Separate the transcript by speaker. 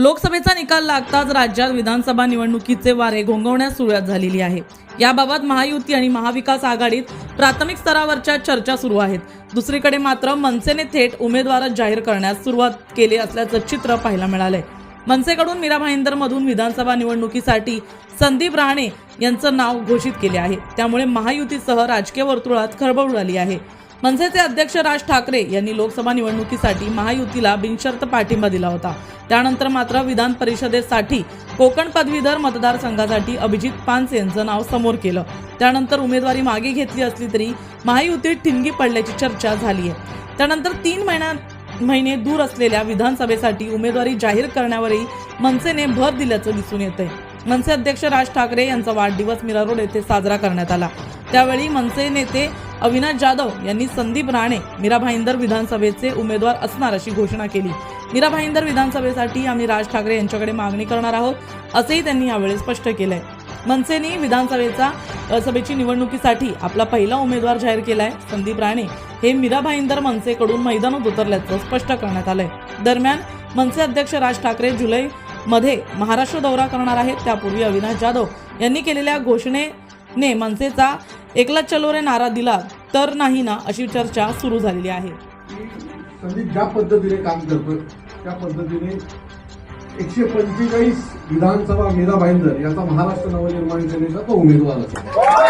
Speaker 1: लोकसभेचा निकाल लागताच राज्यात विधानसभा निवडणुकीचे वारे घोंगवण्यास सुरुवात झालेली आहे. याबाबत महायुती आणि महाविकास आघाडीत प्राथमिक स्तरावरच्या चर्चा सुरू आहेत. दुसरीकडे मात्र मनसेने थेट उमेदवारच जाहीर करण्यास सुरुवात केली असल्याचं चित्र पाहायला मिळालंय. मनसेकडून मीरा भाईंदरमधून विधानसभा निवडणुकीसाठी संदीप राणे यांचं नाव घोषित केले आहे. त्यामुळे महायुतीसह राजकीय वर्तुळात खळबळ उडाली आहे. मनसेचे अध्यक्ष राज ठाकरे यांनी लोकसभा निवडणुकीसाठी महायुतीला बिनशर्त पाठिंबा दिला होता. त्यानंतर मात्र विधान परिषदेसाठी कोकण पदवीधर मतदारसंघासाठी अभिजित पानसे यांचं नाव समोर केलं. त्यानंतर उमेदवारी मागे घेतली असली तरी महायुतीत ठिणगी पडल्याची चर्चा झाली आहे. त्यानंतर तीन महिन्या महिने दूर असलेल्या विधानसभेसाठी उमेदवारी जाहीर करण्यावरही मनसेने भर दिल्याचं दिसून येत आहे मनसे अध्यक्ष राज ठाकरे यांचा वाढदिवस मीरा रोड येथे साजरा करण्यात आला. त्यावेळी मनसे नेते अविनाश जाधव यांनी संदीप राणे मीरा भाईंदर विधानसभेचे उमेदवार असणार अशी घोषणा केली. मीरा भाईंदर विधानसभेसाठी आम्ही राज ठाकरे यांच्याकडे मागणी करणार आहोत असंही त्यांनी यावेळी स्पष्ट केलंय. मनसेने विधानसभेचा सभेची निवडणुकीसाठी आपला पहिला उमेदवार जाहीर केलाय. संदीप राणे हे मीरा भाईंदर मनसेकडून मैदानात उतरल्याचं स्पष्ट करण्यात आलंय. दरम्यान मनसे अध्यक्ष राज ठाकरे जुलै मध्ये महाराष्ट्र दौरा करणार आहेत. त्यापूर्वी अविनाश जाधव यांनी केलेल्या घोषणेने मनसेचा एकला चलो रे नारा दिला तर नाही ना अशी चर्चा सुरू झालेली आहे.
Speaker 2: संदीप ज्या पद्धतीने काम करतोय त्या पद्धतीने एकशे पंचेचाळीस विधानसभा मीरा भाईंदर याचा महाराष्ट्र नवनिर्माण सेनेचा तो उमेदवार असेल.